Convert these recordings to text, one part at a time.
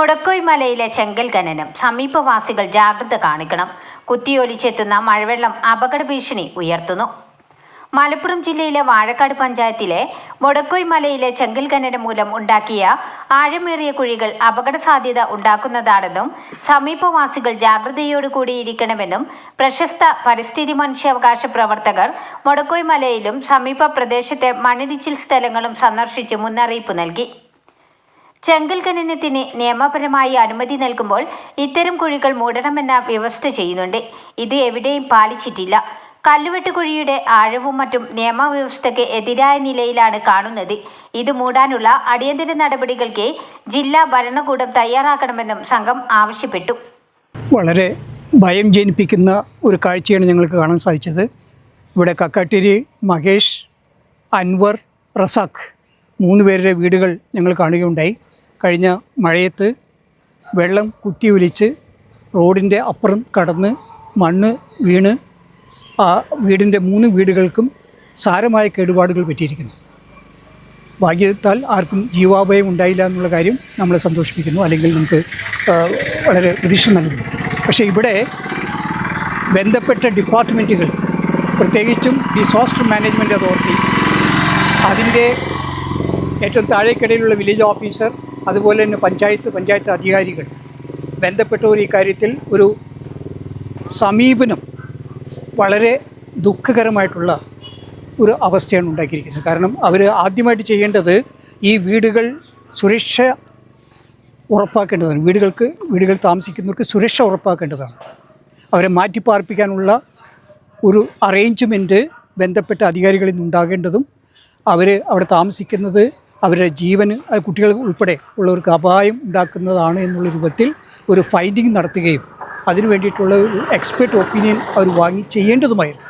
മുടക്കോയ് മലയിലെ ചെങ്കൽ ഖനനം. സമീപവാസികൾ ജാഗ്രത കാണിക്കണം. കുത്തിയൊലിച്ചെത്തുന്ന മഴവെള്ളം അപകട ഭീഷണി ഉയർത്തുന്നു. മലപ്പുറം ജില്ലയിലെ വാഴക്കാട് പഞ്ചായത്തിലെ മുടക്കോയ് മലയിലെ ചെങ്കൽ ഖനനം മൂലം ഉണ്ടാക്കിയ ആഴമേറിയ കുഴികൾ അപകട സാധ്യത ഉണ്ടാക്കുന്നതാണെന്നും സമീപവാസികൾ ജാഗ്രതയോടുകൂടിയിരിക്കണമെന്നും പ്രശസ്ത പരിസ്ഥിതി മനുഷ്യാവകാശ പ്രവർത്തകർ മുടക്കോയ് മലയിലും സമീപ പ്രദേശത്തെ മണ്ണിടിച്ചിൽ സ്ഥലങ്ങളും സന്ദർശിച്ച് മുന്നറിയിപ്പ് നൽകി. ചെങ്കൽ ഖനനത്തിന് നിയമപരമായി അനുമതി നൽകുമ്പോൾ ഇത്തരം കുഴികൾ മൂടണമെന്ന വ്യവസ്ഥ ചെയ്യുന്നുണ്ട്. ഇത് എവിടെയും പാലിച്ചിട്ടില്ല. കല്ലുവെട്ട് കുഴിയുടെ ആഴവും മറ്റും നിയമവ്യവസ്ഥയ്ക്ക് എതിരായ നിലയിലാണ് കാണുന്നത്. ഇത് മൂടാനുള്ള അടിയന്തര നടപടികൾക്ക് ജില്ലാ ഭരണകൂടം തയ്യാറാക്കണമെന്നും സംഘം ആവശ്യപ്പെട്ടു. വളരെ ഭയം ജനിപ്പിക്കുന്ന ഒരു കാഴ്ചയാണ് ഞങ്ങൾക്ക് കാണാൻ സാധിച്ചത്. ഇവിടെ കക്കാട്ടിരി മഹേഷ് അൻവർ റസാഖ് മൂന്ന് പേരുടെ വീടുകൾ ഞങ്ങൾ കാണുകയുണ്ടായി. കഴിഞ്ഞ മഴയത്ത് വെള്ളം കുത്തി ഒലിച്ച് റോഡിന്റെ അപ്പുറം കടന്ന് മണ്ണ് വീണ് ആ വീടിന്റെ മൂന്ന് വീടുകൾക്കും സാരമായ കേടുപാടുകൾ പറ്റിയിരിക്കുന്നു. ഭാഗ്യത്താൽ ആർക്കും ജീവാഭയം ഉണ്ടായില്ല എന്നുള്ള കാര്യം നമ്മളെ സന്തോഷിപ്പിക്കുന്നു. അല്ലെങ്കിൽ നമുക്ക് വളരെ പ്രതീക്ഷ നൽകുന്നു. പക്ഷേ ഇവിടെ ബന്ധപ്പെട്ട ഡിപ്പാർട്ട്മെന്റുകൾ പ്രത്യേകിച്ചും ഡിസാസ്റ്റർ മാനേജ്മെന്റ് അതോറിറ്റി അതിന്റെ ഏറ്റവും താഴേക്കിടയിലുള്ള വില്ലേജ് ഓഫീസർ അതുപോലെ തന്നെ പഞ്ചായത്ത് പഞ്ചായത്ത് അധികാരികൾ ബന്ധപ്പെട്ടവർ കാര്യത്തിൽ ഒരു സമീപനം വളരെ ദുഃഖകരമായിട്ടുള്ള ഒരു അവസ്ഥയാണ് ഉണ്ടാക്കിയിരിക്കുന്നത്. കാരണം അവർ ആദ്യമായിട്ട് ചെയ്യേണ്ടത് ഈ വീടുകൾ സുരക്ഷ ഉറപ്പാക്കേണ്ടതാണ്. വീടുകൾക്ക് വീടുകൾ താമസിക്കുന്നവർക്ക് സുരക്ഷ ഉറപ്പാക്കേണ്ടതാണ്. അവരെ മാറ്റിപ്പാർപ്പിക്കാനുള്ള ഒരു അറേഞ്ച്മെന്റ് ബന്ധപ്പെട്ട അധികാരികളിൽ നിന്നുണ്ടാകേണ്ടതും അവർ അവിടെ താമസിക്കുന്നത് അവരുടെ ജീവന് കുട്ടികൾ ഉൾപ്പെടെ ഉള്ളവർക്ക് അപായം ഉണ്ടാക്കുന്നതാണ് എന്നുള്ള രൂപത്തിൽ ഒരു ഫൈൻഡിങ് നടത്തുകയും അതിനു വേണ്ടിയിട്ടുള്ള ഒരു എക്സ്പെർട്ട് ഒപ്പീനിയൻ അവർ വാങ്ങി ചെയ്യേണ്ടതുമായിരുന്നു.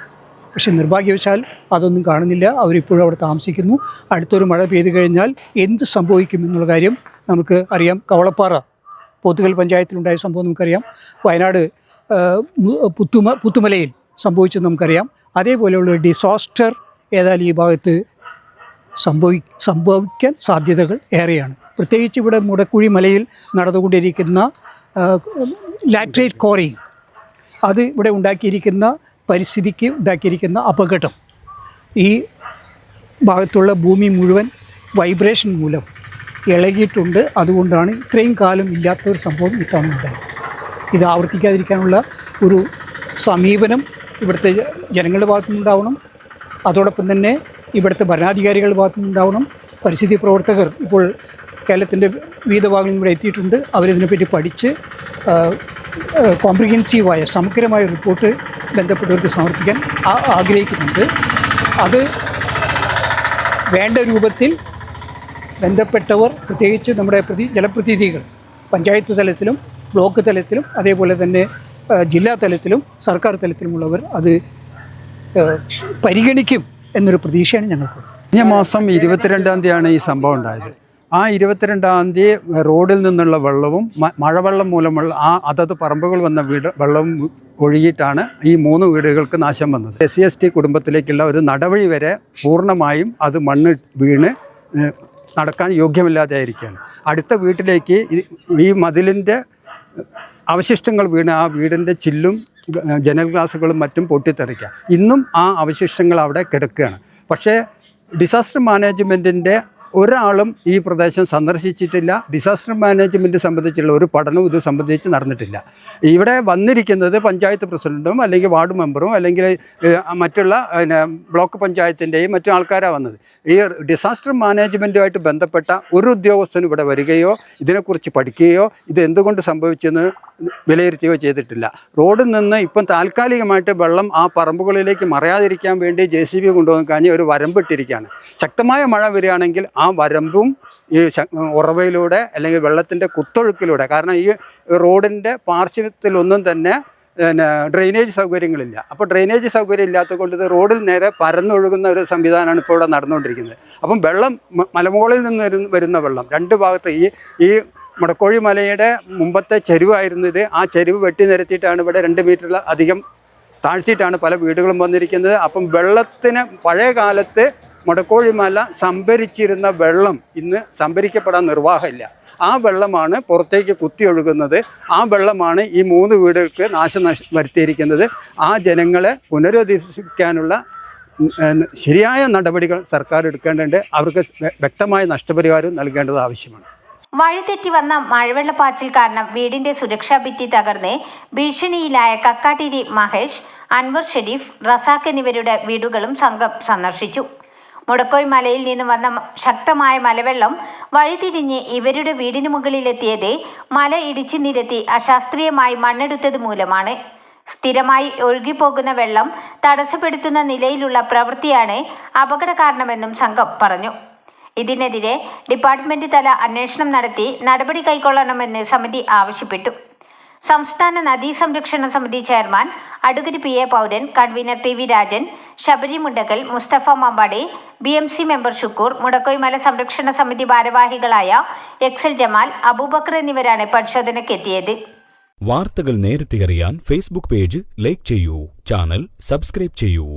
പക്ഷേ നിർഭാഗ്യവശാൽ അതൊന്നും കാണുന്നില്ല. അവരിപ്പോഴും അവിടെ താമസിക്കുന്നു. അടുത്തൊരു മഴ പെയ്തു കഴിഞ്ഞാൽ എന്ത് സംഭവിക്കും എന്നുള്ള കാര്യം നമുക്ക് അറിയാം. കവളപ്പാറ പോത്തുകൽ പഞ്ചായത്തിലുണ്ടായ സംഭവം നമുക്കറിയാം. വയനാട് പുത്തുമ പുത്തുമലയിൽ സംഭവിച്ചത് നമുക്കറിയാം. അതേപോലെയുള്ള ഡിസാസ്റ്റർ ഏതായാലും ഈ ഭാഗത്ത് സംഭവി സംഭവിക്കാൻ സാധ്യതകൾ ഏറെയാണ്. പ്രത്യേകിച്ച് ഇവിടെ മുടക്കുഴി മലയിൽ നടന്നുകൊണ്ടിരിക്കുന്ന ലാറ്ററേറ്റ് കോറി അത് ഇവിടെ ഉണ്ടാക്കിയിരിക്കുന്ന പരിസ്ഥിതിക്ക് ഉണ്ടാക്കിയിരിക്കുന്ന അപകടം. ഈ ഭാഗത്തുള്ള ഭൂമി മുഴുവൻ വൈബ്രേഷൻ മൂലം ഇളകിയിട്ടുണ്ട്. അതുകൊണ്ടാണ് ഇത്രയും കാലം ഇല്ലാത്ത ഒരു സംഭവം ഇത്തവണ ഉണ്ടായത്. ഇത് ആവർത്തിക്കാതിരിക്കാനുള്ള ഒരു സമീപനം ഇവിടുത്തെ ജനങ്ങളുടെ ഭാഗത്തുനിന്നുണ്ടാവണം. അതോടൊപ്പം തന്നെ ഇവിടുത്തെ ഭരണാധികാരികൾ ഭാഗത്തുനിന്നുണ്ടാവണം. പരിസ്ഥിതി പ്രവർത്തകർ ഇപ്പോൾ കേരളത്തിന്റെ വിവിധ ഭാഗങ്ങളിൽ ഇവിടെ എത്തിയിട്ടുണ്ട്. അവരിതിനെപ്പറ്റി പഠിച്ച് കോംപ്രിഹെൻസീവായ സമഗ്രമായ റിപ്പോർട്ട് ബന്ധപ്പെട്ടവർക്ക് സമർപ്പിക്കാൻ ആഗ്രഹിക്കുന്നുണ്ട്. അത് വേണ്ട രൂപത്തിൽ ബന്ധപ്പെട്ടവർ പ്രത്യേകിച്ച് നമ്മുടെ പ്രതി ജലപ്രതിനിധികൾ പഞ്ചായത്ത് തലത്തിലും ബ്ലോക്ക് തലത്തിലും അതേപോലെ തന്നെ ജില്ലാ തലത്തിലും സർക്കാർ തലത്തിലുമുള്ളവർ അത് പരിഗണിക്കും. എന്നൊരു പ്രതീക്ഷയാണ് ഞങ്ങൾക്കുള്ളത്. കഴിഞ്ഞ മാസം ഇരുപത്തിരണ്ടാം തീയതിയാണ് ഈ സംഭവം ഉണ്ടായത്. ആ ഇരുപത്തിരണ്ടാം തീയതി റോഡിൽ നിന്നുള്ള വെള്ളവും മഴവെള്ളം മൂലമുള്ള ആ അതത് പറമ്പുകൾ വന്ന വീട് വെള്ളം ഒഴുകിയിട്ടാണ് ഈ മൂന്ന് വീടുകൾക്ക് നാശം വന്നത്. എസ് സി എസ് ടി കുടുംബത്തിലേക്കുള്ള ഒരു നടവഴി വരെ പൂർണമായും അത് മണ്ണ് വീണ് നടക്കാൻ യോഗ്യമില്ലാതെയായിരിക്കുകയാണ്. അടുത്ത വീട്ടിലേക്ക് ഈ- മതിലിന്റെ അവശിഷ്ടങ്ങൾ വീണ് ആ വീടിന്റെ ചില്ലും ജനൽ ഗ്ലാസുകളും മറ്റും പൊട്ടിത്തെറിക്കുക ഇന്നും ആ അവശിഷ്ടങ്ങൾ അവിടെ കിടക്കുകയാണ്. പക്ഷേ ഡിസാസ്റ്റർ മാനേജ്മെന്റിന്റെ ഒരാളും ഈ പ്രദേശം സന്ദർശിച്ചിട്ടില്ല. ഡിസാസ്റ്റർ മാനേജ്മെന്റ് സംബന്ധിച്ചുള്ള ഒരു പഠനവും ഇത് സംബന്ധിച്ച് നടന്നിട്ടില്ല. ഇവിടെ വന്നിരിക്കുന്നത് പഞ്ചായത്ത് പ്രസിഡന്റും അല്ലെങ്കിൽ വാർഡ് മെമ്പറും അല്ലെങ്കിൽ മറ്റുള്ള പിന്നെ ബ്ലോക്ക് പഞ്ചായത്തിന്റെയും മറ്റു ആൾക്കാരാണ് വന്നത്. ഈ ഡിസാസ്റ്റർ മാനേജ്മെന്റുമായിട്ട് ബന്ധപ്പെട്ട ഒരു ഉദ്യോഗസ്ഥനും ഇവിടെ വരികയോ ഇതിനെക്കുറിച്ച് പഠിക്കുകയോ ഇത് എന്തുകൊണ്ട് സംഭവിച്ചെന്ന് വിലയിരുത്തുകയോ ചെയ്തിട്ടില്ല. റോഡിൽ നിന്ന് ഇപ്പം താൽക്കാലികമായിട്ട് വെള്ളം ആ പറമ്പുകളിലേക്ക് മറയാതിരിക്കാൻ വേണ്ടി ജെ സി ബി കൊണ്ടുവന്ന് കഴിഞ്ഞ് ഒരു വരമ്പിട്ടിരിക്കുകയാണ്. ശക്തമായ മഴ വരികയാണെങ്കിൽ ആ വരമ്പും ഈ ഉറവയിലൂടെ അല്ലെങ്കിൽ വെള്ളത്തിന്റെ കുത്തൊഴുക്കിലൂടെ കാരണം ഈ റോഡിന്റെ പാർശ്വത്തിലൊന്നും തന്നെ പിന്നെ ഡ്രെയിനേജ് സൗകര്യങ്ങളില്ല. അപ്പോൾ ഡ്രെയിനേജ് സൗകര്യം ഇല്ലാത്തത് കൊണ്ട് ഇത് റോഡിൽ നേരെ പരന്നൊഴുകുന്ന ഒരു സംവിധാനമാണ് ഇപ്പോൾ ഇവിടെ നടന്നുകൊണ്ടിരിക്കുന്നത്. അപ്പം വെള്ളം മലമുകളിൽ നിന്ന് വരുന്ന വെള്ളം രണ്ട് ഭാഗത്ത് ഈ ഈ മുടക്കോഴി മലയുടെ മുമ്പത്തെ ചെരുവായിരുന്നു ഇത് ആ ചെരുവ് വെട്ടി നിരത്തിയിട്ടാണ് ഇവിടെ രണ്ട് മീറ്ററിൽ അധികം താഴ്ത്തിയിട്ടാണ് പല വീടുകളും വന്നിരിക്കുന്നത്. അപ്പം വെള്ളത്തിന് പഴയ കാലത്ത് മുടക്കോഴി മല സംഭരിച്ചിരുന്ന വെള്ളം ഇന്ന് സംഭരിക്കപ്പെടാൻ നിർവാഹമില്ല. ആ വെള്ളമാണ് പുറത്തേക്ക് കുത്തിയൊഴുകുന്നത് ആ വെള്ളമാണ് ഈ മൂന്ന് വീടുകൾക്ക് നാശം വരുത്തിയിരിക്കുന്നത്. ആ ജനങ്ങളെ പുനരധിവസിപ്പിക്കാനുള്ള ശരിയായ നടപടികൾ സർക്കാർ എടുക്കേണ്ടതുണ്ട്. അവർക്ക് വ്യക്തമായ നഷ്ടപരിഹാരം നൽകേണ്ടത് ആവശ്യമാണ്. വഴിതെറ്റി വന്ന മഴവെള്ളപ്പാച്ചിൽ കാരണം വീടിന്റെ സുരക്ഷാ ഭിത്തി തകർന്ന് ഭീഷണിയിലായ കക്കാട്ടിരി മഹേഷ് അൻവർ ഷെരീഫ് റസാഖ് എന്നിവരുടെ വീടുകളും സംഘം സന്ദർശിച്ചു. മുടക്കോയ് മലയിൽ നിന്ന് വന്ന ശക്തമായ മലവെള്ളം വഴിതിരിഞ്ഞ് ഇവരുടെ വീടിന് മുകളിലെത്തിയത് മല ഇടിച്ചു നിരത്തി അശാസ്ത്രീയമായി മണ്ണെടുത്തത് മൂലമാണ്. സ്ഥിരമായി ഒഴുകിപ്പോകുന്ന വെള്ളം തടസ്സപ്പെടുത്തുന്ന നിലയിലുള്ള പ്രവൃത്തിയാണ് അപകട കാരണമെന്നും സംഘം പറഞ്ഞു. ഇതിനെതിരെ ഡിപ്പാർട്ട്മെന്റ് തല അന്വേഷണം നടത്തി നടപടി കൈക്കൊള്ളണമെന്ന് സമിതി ആവശ്യപ്പെട്ടു. സംസ്ഥാന നദീ സംരക്ഷണ സമിതി chairman advocate P A Pouran convener T V Rajan Sabari Mundakkal Musthafa Mambadi B M C member Shukkoor Mudakkoymala സംരക്ഷണ സമിതി ഭാരവാഹികളായ എക്സൽ ജമാൽ അബൂബക്കർ എന്നിവരാണ് പരിശോധനയ്ക്കെത്തിയത് വാർത്തകൾ നേരത്തെ അറിയാൻ ഫേസ്ബുക്ക് പേജ് ലൈക്ക് ചെയ്യൂ ചാനൽ സബ്സ്ക്രൈബ് ചെയ്യൂ.